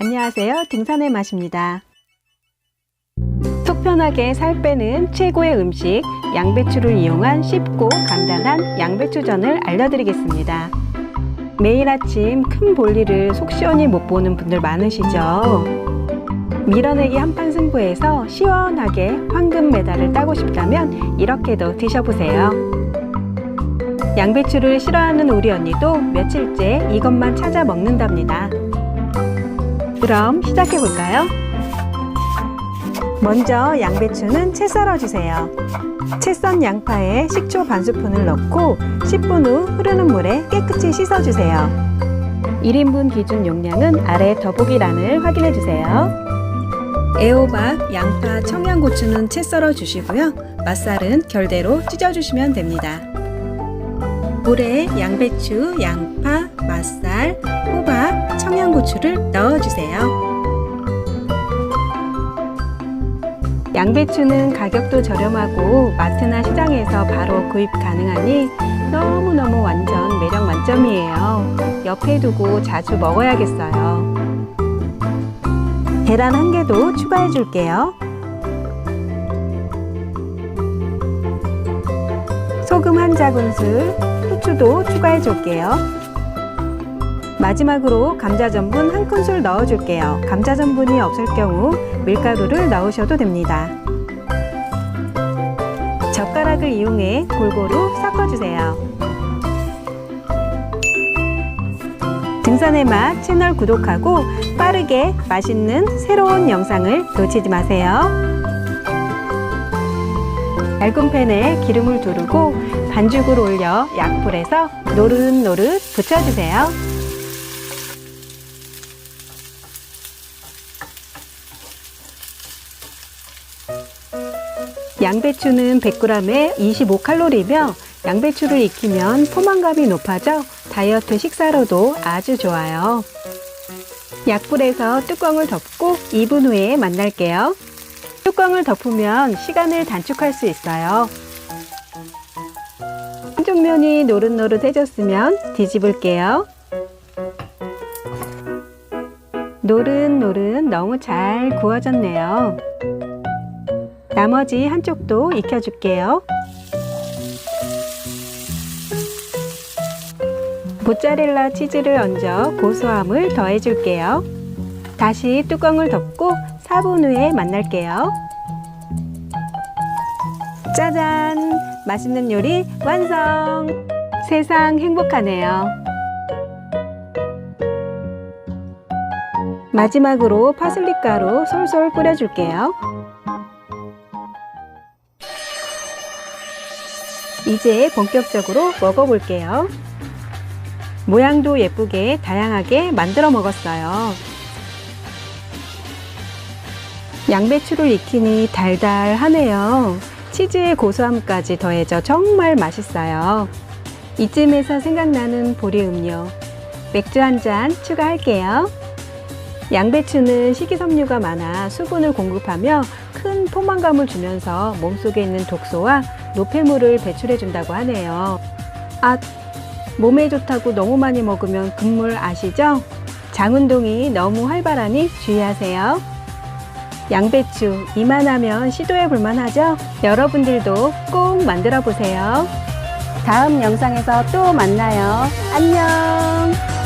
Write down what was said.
안녕하세요. 등산의 맛입니다. 속 편하게 살 빼는 최고의 음식 양배추를 이용한 쉽고 간단한 양배추전을 알려드리겠습니다. 매일 아침 큰 볼일을 속 시원히 못 보는 분들 많으시죠? 밀어내기 한판 승부에서 시원하게 황금 메달을 따고 싶다면 이렇게도 드셔보세요. 양배추를 싫어하는 우리 언니도 며칠째 이것만 찾아 먹는답니다. 그럼 시작해 볼까요? 먼저 양배추는 채 썰어 주세요. 채 썬 양파에 식초 반 스푼을 넣고 10분 후 흐르는 물에 깨끗이 씻어 주세요. 1인분 기준 용량은 아래 더보기란을 확인해 주세요. 애호박, 양파, 청양고추는 채 썰어 주시고요. 맛살은 결대로 찢어 주시면 됩니다. 물에 양배추, 양파, 맛살, 호박, 청양고추를 넣어주세요. 양배추는 가격도 저렴하고 마트나 시장에서 바로 구입 가능하니 너무너무 완전 매력 만점이에요. 옆에 두고 자주 먹어야겠어요. 계란 한 개도 추가해 줄게요. 소금 한 작은술, 후추도 추가해 줄게요. 마지막으로 감자 전분 한 큰술 넣어 줄게요. 감자 전분이 없을 경우 밀가루를 넣으셔도 됩니다. 젓가락을 이용해 골고루 섞어주세요. 등산의 맛 채널 구독하고 빠르게 맛있는 새로운 영상을 놓치지 마세요. 얇은 팬에 기름을 두르고 반죽을 올려 약불에서 노릇노릇 붙여주세요. 양배추는 100g에 25칼로리며 양배추를 익히면 포만감이 높아져 다이어트 식사로도 아주 좋아요. 약불에서 뚜껑을 덮고 2분 후에 만날게요. 뚜껑을 덮으면 시간을 단축할 수 있어요. 한쪽 면이 노릇노릇해졌으면 뒤집을게요. 노릇노릇 너무 잘 구워졌네요. 나머지 한쪽도 익혀줄게요. 모짜렐라 치즈를 얹어 고소함을 더해줄게요. 다시 뚜껑을 덮고 4분 후에 만날게요. 짜잔! 맛있는 요리 완성! 세상 행복하네요. 마지막으로 파슬리 가루 솔솔 뿌려줄게요. 이제 본격적으로 먹어볼게요. 모양도 예쁘게 다양하게 만들어 먹었어요. 양배추를 익히니 달달하네요. 치즈의 고소함까지 더해져 정말 맛있어요. 이쯤에서 생각나는 보리 음료. 맥주 한 잔 추가할게요. 양배추는 식이섬유가 많아 수분을 공급하며 큰 포만감을 주면서 몸속에 있는 독소와 노폐물을 배출해 준다고 하네요. 아, 몸에 좋다고 너무 많이 먹으면 금물 아시죠? 장 운동이 너무 활발하니 주의하세요. 양배추 이만하면 시도해 볼만 하죠? 여러분들도 꼭 만들어 보세요. 다음 영상에서 또 만나요. 안녕!